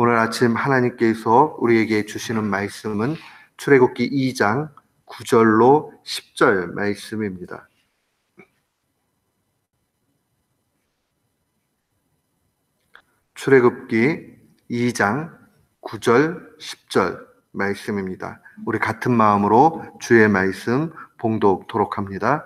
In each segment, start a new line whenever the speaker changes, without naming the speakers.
오늘 아침 하나님께서 우리에게 주시는 말씀은 출애굽기 2장 9절로 10절 말씀입니다. 출애굽기 2장 9절 10절 말씀입니다. 우리 같은 마음으로 주의 말씀 봉독토록 합니다.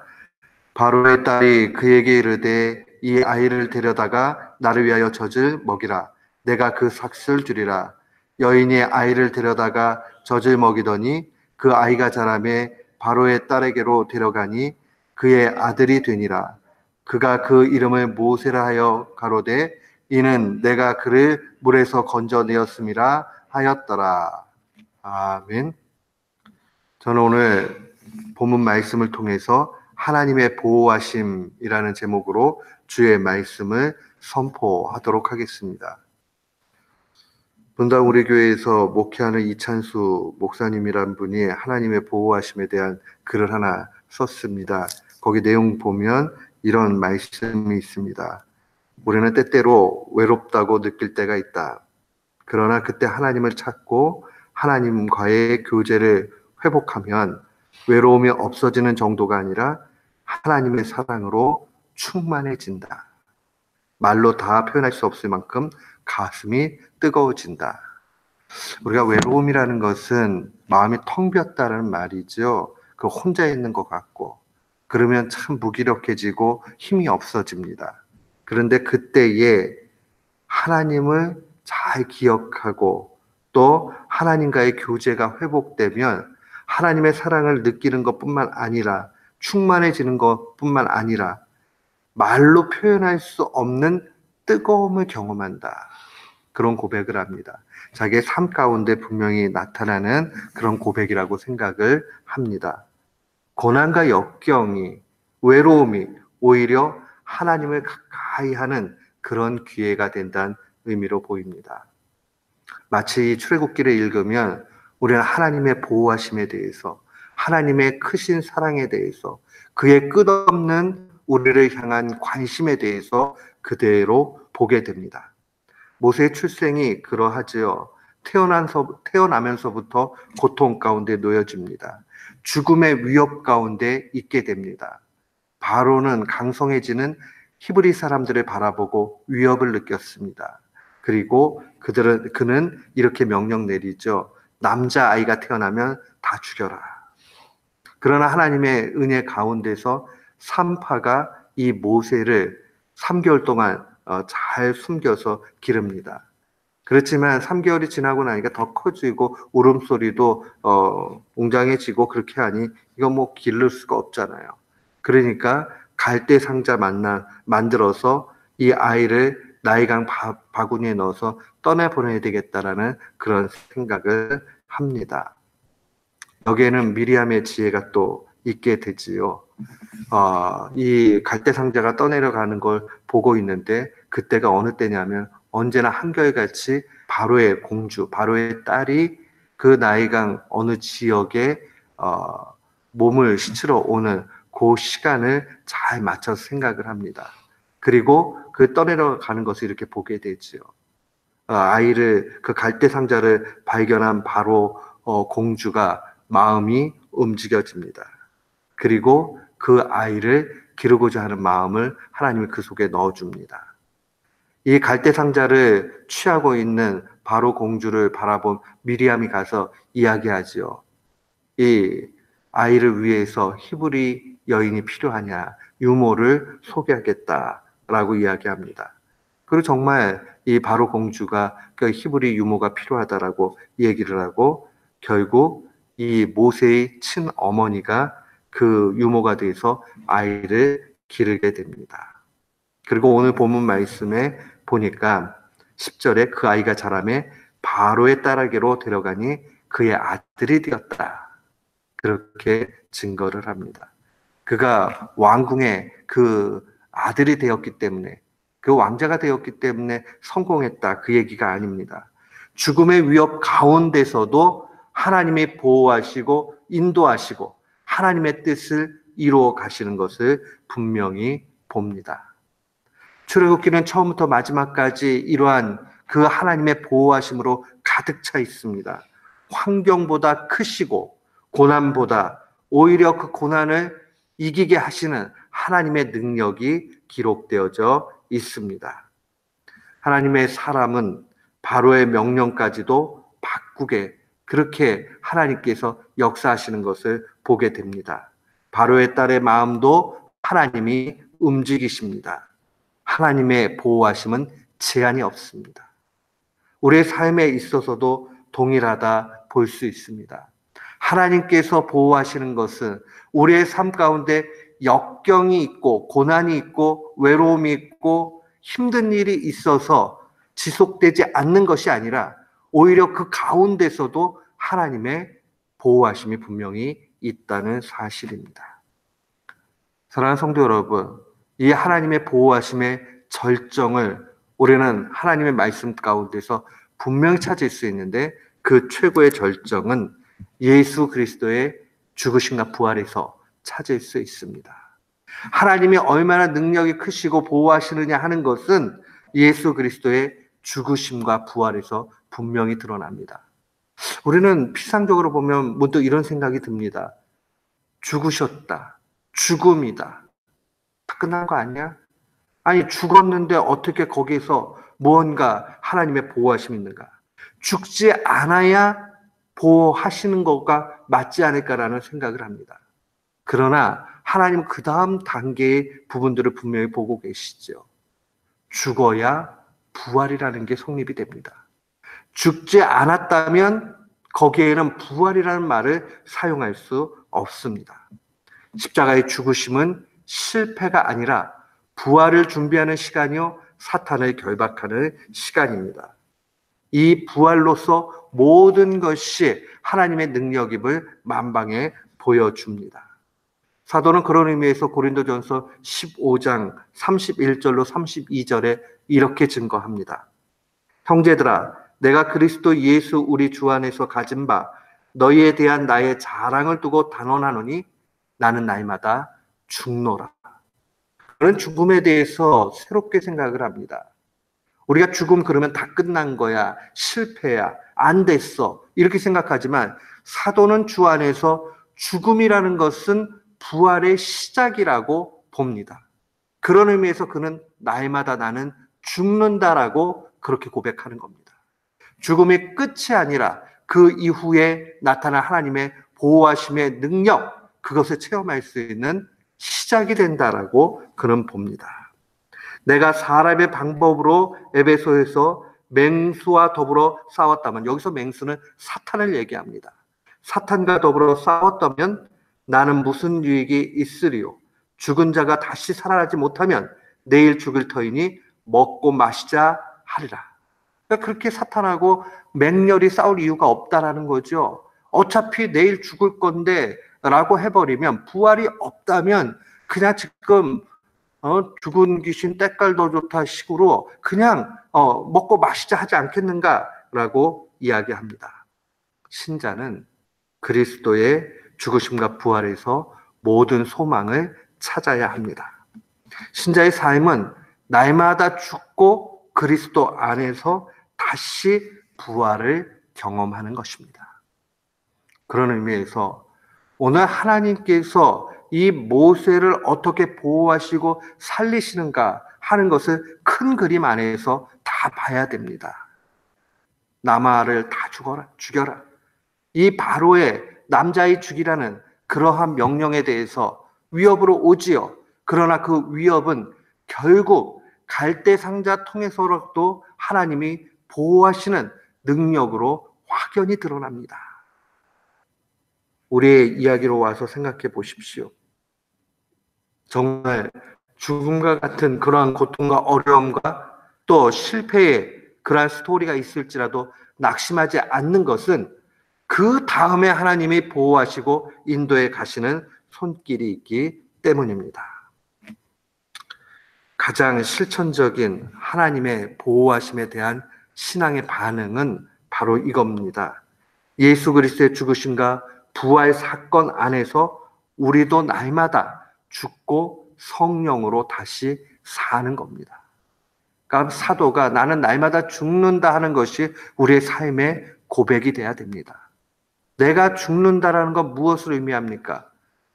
바로의 딸이 그에게 이르되 이 아이를 데려다가 나를 위하여 젖을 먹이라. 내가 그 삭슬 주리라. 여인이 아이를 데려다가 젖을 먹이더니 그 아이가 자라매 바로의 딸에게로 데려가니 그의 아들이 되니라. 그가 그 이름을 모세라 하여 가로되 이는 내가 그를 물에서 건져내었음이라 하였더라. 아멘. 저는 오늘 본문 말씀을 통해서 하나님의 보호하심이라는 제목으로 주의 말씀을 선포하도록 하겠습니다. 분당 우리 교회에서 목회하는 이찬수 목사님이란 분이 하나님의 보호하심에 대한 글을 하나 썼습니다. 거기 내용 보면 이런 말씀이 있습니다. 우리는 때때로 외롭다고 느낄 때가 있다. 그러나 그때 하나님을 찾고 하나님과의 교제를 회복하면 외로움이 없어지는 정도가 아니라 하나님의 사랑으로 충만해진다. 말로 다 표현할 수 없을 만큼 가슴이 뜨거워진다. 우리가 외로움이라는 것은 마음이 텅 비었다는 말이죠. 그 혼자 있는 것 같고, 그러면 참 무기력해지고 힘이 없어집니다. 그런데 그때에 하나님을 잘 기억하고 또 하나님과의 교제가 회복되면 하나님의 사랑을 느끼는 것 뿐만 아니라 충만해지는 것 뿐만 아니라 말로 표현할 수 없는 뜨거움을 경험한다. 그런 고백을 합니다. 자기의 삶 가운데 분명히 나타나는 그런 고백이라고 생각을 합니다. 고난과 역경이, 외로움이 오히려 하나님을 가까이 하는 그런 기회가 된다는 의미로 보입니다. 마치 출애굽기를 읽으면 우리는 하나님의 보호하심에 대해서 하나님의 크신 사랑에 대해서 그의 끝없는 우리를 향한 관심에 대해서 그대로 보게 됩니다. 모세의 출생이 그러하지요. 태어난서, 태어나면서부터 고통 가운데 놓여집니다. 죽음의 위협 가운데 있게 됩니다. 바로는 강성해지는 히브리 사람들을 바라보고 위협을 느꼈습니다. 그리고 그들은 그는 이렇게 명령 내리죠. 남자 아이가 태어나면 다 죽여라. 그러나 하나님의 은혜 가운데서 산파가 이 모세를 3개월 동안 어, 잘 숨겨서 기릅니다. 그렇지만 3개월이 지나고 나니까 더 커지고 울음소리도 어, 웅장해지고 그렇게 하니 이거 뭐 기를 수가 없잖아요. 그러니까 갈대 상자 만나 만들어서 이 아이를 나이강 바, 구니에 넣어서 떠내 보내야 되겠다라는 그런 생각을 합니다. 여기에는 미리암의 지혜가 또 있게 되지요. 어, 이 갈대 상자가 떠내려가는 걸 보고 있는데 그때가 어느 때냐면 언제나 한결같이 바로의 공주, 바로의 딸이 그 나이강 어느 지역에 어, 몸을 씻으러 오는 그 시간을 잘 맞춰서 생각을 합니다. 그리고 그 떠내려가는 것을 이렇게 보게 되지요. 어, 아이를 그 갈대 상자를 발견한 바로 어, 공주가 마음이 움직여집니다. 그리고 그 아이를 기르고자 하는 마음을 하나님이 그 속에 넣어줍니다. 이 갈대 상자를 취하고 있는 바로 공주를 바라본 미리암이 가서 이야기하지요. 이 아이를 위해서 히브리 여인이 필요하냐, 유모를 소개하겠다라고 이야기합니다. 그리고 정말 이 바로 공주가 그 히브리 유모가 필요하다라고 얘기를 하고 결국 이 모세의 친어머니가 그 유모가 돼서 아이를 기르게 됩니다. 그리고 오늘 본문 말씀에 보니까 10절에 그 아이가 자라매 바로의 딸에게로 데려가니 그의 아들이 되었다. 그렇게 증거를 합니다. 그가 왕궁의 그 아들이 되었기 때문에 그 왕자가 되었기 때문에 성공했다. 그 얘기가 아닙니다. 죽음의 위협 가운데서도 하나님이 보호하시고 인도하시고 하나님의 뜻을 이루어 가시는 것을 분명히 봅니다. 출애굽기는 처음부터 마지막까지 이러한 그 하나님의 보호하심으로 가득 차 있습니다. 환경보다 크시고 고난보다 오히려 그 고난을 이기게 하시는 하나님의 능력이 기록되어져 있습니다. 하나님의 사람은 바로의 명령까지도 바꾸게 그렇게 하나님께서 역사하시는 것을 보게 됩니다. 바로의 딸의 마음도 하나님이 움직이십니다. 하나님의 보호하심은 제한이 없습니다. 우리의 삶에 있어서도 동일하다 볼 수 있습니다. 하나님께서 보호하시는 것은 우리의 삶 가운데 역경이 있고 고난이 있고 외로움이 있고 힘든 일이 있어서 지속되지 않는 것이 아니라 오히려 그 가운데서도 하나님의 보호하심이 분명히 있다는 사실입니다. 사랑하는 성도 여러분, 이 하나님의 보호하심의 절정을 우리는 하나님의 말씀 가운데서 분명히 찾을 수 있는데 그 최고의 절정은 예수 그리스도의 죽으심과 부활에서 찾을 수 있습니다. 하나님이 얼마나 능력이 크시고 보호하시느냐 하는 것은 예수 그리스도의 죽으심과 부활에서 분명히 드러납니다. 우리는 피상적으로 보면 문득 이런 생각이 듭니다. 죽으셨다. 죽음이다. 다 끝난 거 아니야? 아니, 죽었는데 어떻게 거기서 무언가 하나님의 보호하심이 있는가? 죽지 않아야 보호하시는 것과 맞지 않을까라는 생각을 합니다. 그러나 하나님 그 다음 단계의 부분들을 분명히 보고 계시죠. 죽어야 부활이라는 게 성립이 됩니다. 죽지 않았다면 거기에는 부활이라는 말을 사용할 수 없습니다. 십자가의 죽으심은 실패가 아니라 부활을 준비하는 시간이요, 사탄을 결박하는 시간입니다. 이 부활로서 모든 것이 하나님의 능력임을 만방에 보여줍니다. 사도는 그런 의미에서 고린도전서 15장 31절로 32절에 이렇게 증거합니다. 형제들아 내가 그리스도 예수 우리 주 안에서 가진 바 너희에 대한 나의 자랑을 두고 단언하노니 나는 날마다 죽노라. 그런 죽음에 대해서 새롭게 생각을 합니다. 우리가 죽음 그러면 다 끝난 거야. 실패야. 안 됐어. 이렇게 생각하지만 사도는 주 안에서 죽음이라는 것은 부활의 시작이라고 봅니다. 그런 의미에서 그는 날마다 나는 죽는다라고 그렇게 고백하는 겁니다. 죽음의 끝이 아니라 그 이후에 나타난 하나님의 보호하심의 능력, 그것을 체험할 수 있는 시작이 된다라고 그는 봅니다. 내가 사람의 방법으로 에베소에서 맹수와 더불어 싸웠다면 여기서 맹수는 사탄을 얘기합니다. 사탄과 더불어 싸웠다면 나는 무슨 유익이 있으리요? 죽은 자가 다시 살아나지 못하면 내일 죽을 터이니 먹고 마시자 하리라. 그러니까 그렇게 사탄하고 맹렬히 싸울 이유가 없다라는 거죠. 어차피 내일 죽을 건데 라고 해버리면 부활이 없다면 그냥 지금 어, 죽은 귀신 때깔 더 좋다 식으로 그냥 어, 먹고 마시자 하지 않겠는가라고 이야기합니다. 신자는 그리스도의 죽으심과 부활에서 모든 소망을 찾아야 합니다. 신자의 삶은 날마다 죽고 그리스도 안에서 다시 부활을 경험하는 것입니다. 그런 의미에서 오늘 하나님께서 이 모세를 어떻게 보호하시고 살리시는가 하는 것을 큰 그림 안에서 다 봐야 됩니다. 남아를 다 죽어라, 죽여라. 이 바로의 남자의 죽이라는 그러한 명령에 대해서 위협으로 오지요. 그러나 그 위협은 결국 갈대 상자 통해서도 하나님이 보호하시는 능력으로 확연히 드러납니다. 우리의 이야기로 와서 생각해 보십시오. 정말 죽음과 같은 그러한 고통과 어려움과 또 실패의 그러한 스토리가 있을지라도 낙심하지 않는 것은 그 다음에 하나님이 보호하시고 인도에 가시는 손길이 있기 때문입니다. 가장 실천적인 하나님의 보호하심에 대한 신앙의 반응은 바로 이겁니다. 예수 그리스도의 죽으심과 부활 사건 안에서 우리도 날마다 죽고 성령으로 다시 사는 겁니다. 사도가 나는 날마다 죽는다 하는 것이 우리의 삶의 고백이 돼야 됩니다. 내가 죽는다라는 건 무엇을 의미합니까?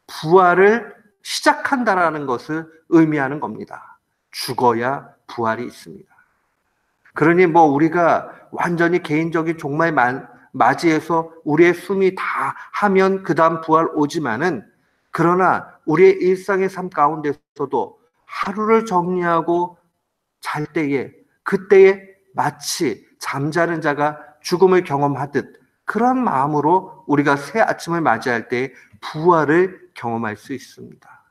부활을 시작한다라는 것을 의미하는 겁니다. 죽어야 부활이 있습니다. 그러니 뭐 우리가 완전히 개인적인 종말 맞이해서 우리의 숨이 다 하면 그 다음 부활 오지만은 그러나 우리의 일상의 삶 가운데서도 하루를 정리하고 잘 때에 그때에 마치 잠자는 자가 죽음을 경험하듯 그런 마음으로 우리가 새 아침을 맞이할 때 부활을 경험할 수 있습니다.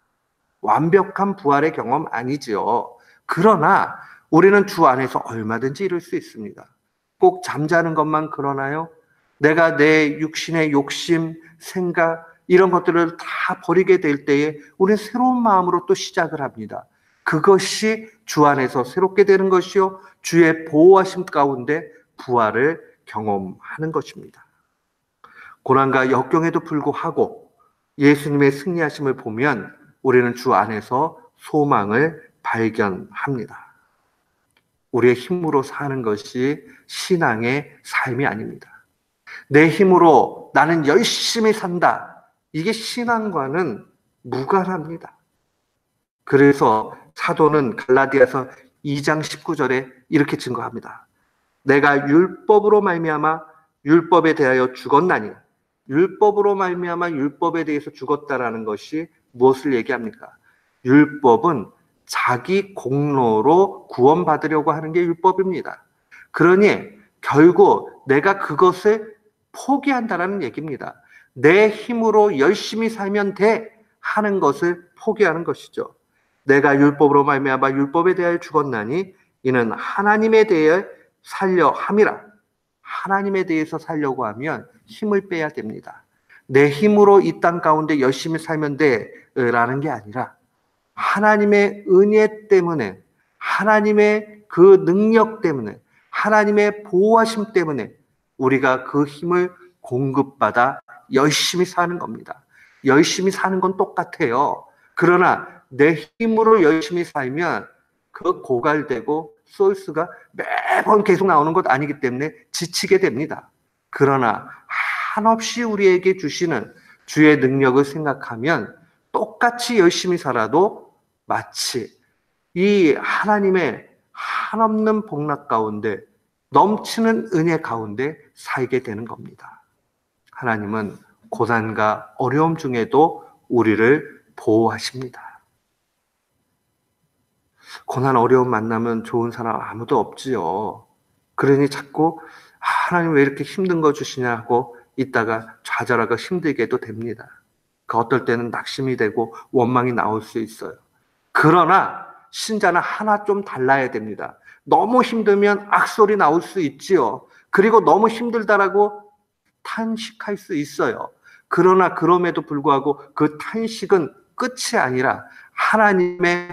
완벽한 부활의 경험 아니지요. 그러나 우리는 주 안에서 얼마든지 이룰 수 있습니다. 꼭 잠자는 것만 그러나요? 내가 내 육신의 욕심, 생각, 이런 것들을 다 버리게 될 때에 우리는 새로운 마음으로 또 시작을 합니다. 그것이 주 안에서 새롭게 되는 것이요. 주의 보호하심 가운데 부활을 경험하는 것입니다. 고난과 역경에도 불구하고 예수님의 승리하심을 보면 우리는 주 안에서 소망을 발견합니다. 우리의 힘으로 사는 것이 신앙의 삶이 아닙니다. 내 힘으로 나는 열심히 산다. 이게 신앙과는 무관합니다. 그래서 사도는 갈라디아서 2장 19절에 이렇게 증거합니다. 내가 율법으로 말미암아 율법에 대하여 죽었나니 율법으로 말미암아 율법에 대해서 죽었다라는 것이 무엇을 얘기합니까? 율법은 자기 공로로 구원받으려고 하는 게 율법입니다. 그러니 결국 내가 그것을 포기한다라는 얘기입니다. 내 힘으로 열심히 살면 돼 하는 것을 포기하는 것이죠. 내가 율법으로 말미암아 율법에 대하여 죽었나니 이는 하나님에 대해 살려 함이라. 하나님에 대해서 살려고 하면 힘을 빼야 됩니다. 내 힘으로 이 땅 가운데 열심히 살면 돼라는 게 아니라 하나님의 은혜 때문에 하나님의 그 능력 때문에 하나님의 보호하심 때문에 우리가 그 힘을 공급받아 열심히 사는 겁니다. 열심히 사는 건 똑같아요. 그러나 내 힘으로 열심히 살면 그 고갈되고 소스가 매번 계속 나오는 것 아니기 때문에 지치게 됩니다. 그러나 한없이 우리에게 주시는 주의 능력을 생각하면 똑같이 열심히 살아도 마치 이 하나님의 한없는 복락 가운데 넘치는 은혜 가운데 살게 되는 겁니다. 하나님은 고난과 어려움 중에도 우리를 보호하십니다. 고난 어려움 만나면 좋은 사람 아무도 없지요. 그러니 자꾸 아, 하나님 왜 이렇게 힘든 거 주시냐 하고 있다가 좌절하고 힘들게도 됩니다. 그 어떨 때는 낙심이 되고 원망이 나올 수 있어요. 그러나 신자는 하나 좀 달라야 됩니다. 너무 힘들면 악소리 나올 수 있지요. 그리고 너무 힘들다라고 탄식할 수 있어요. 그러나 그럼에도 불구하고 그 탄식은 끝이 아니라 하나님의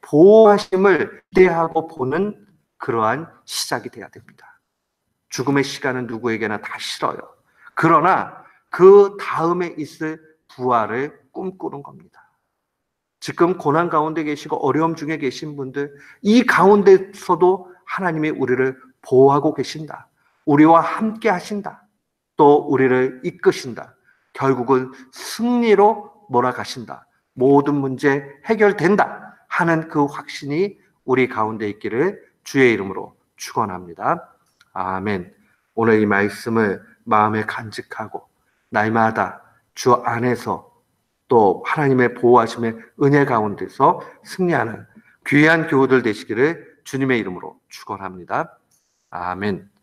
보호하심을 기대하고 보는 그러한 시작이 돼야 됩니다. 죽음의 시간은 누구에게나 다 싫어요. 그러나 그 다음에 있을 부활을 꿈꾸는 겁니다. 지금 고난 가운데 계시고 어려움 중에 계신 분들, 이 가운데서도 하나님이 우리를 보호하고 계신다. 우리와 함께 하신다. 또 우리를 이끄신다. 결국은 승리로 몰아가신다. 모든 문제 해결된다. 하는 그 확신이 우리 가운데 있기를 주의 이름으로 축원합니다. 아멘. 오늘 이 말씀을 마음에 간직하고 날마다 주 안에서 또 하나님의 보호하심의 은혜 가운데서 승리하는 귀한 교우들 되시기를 주님의 이름으로 축원합니다. 아멘.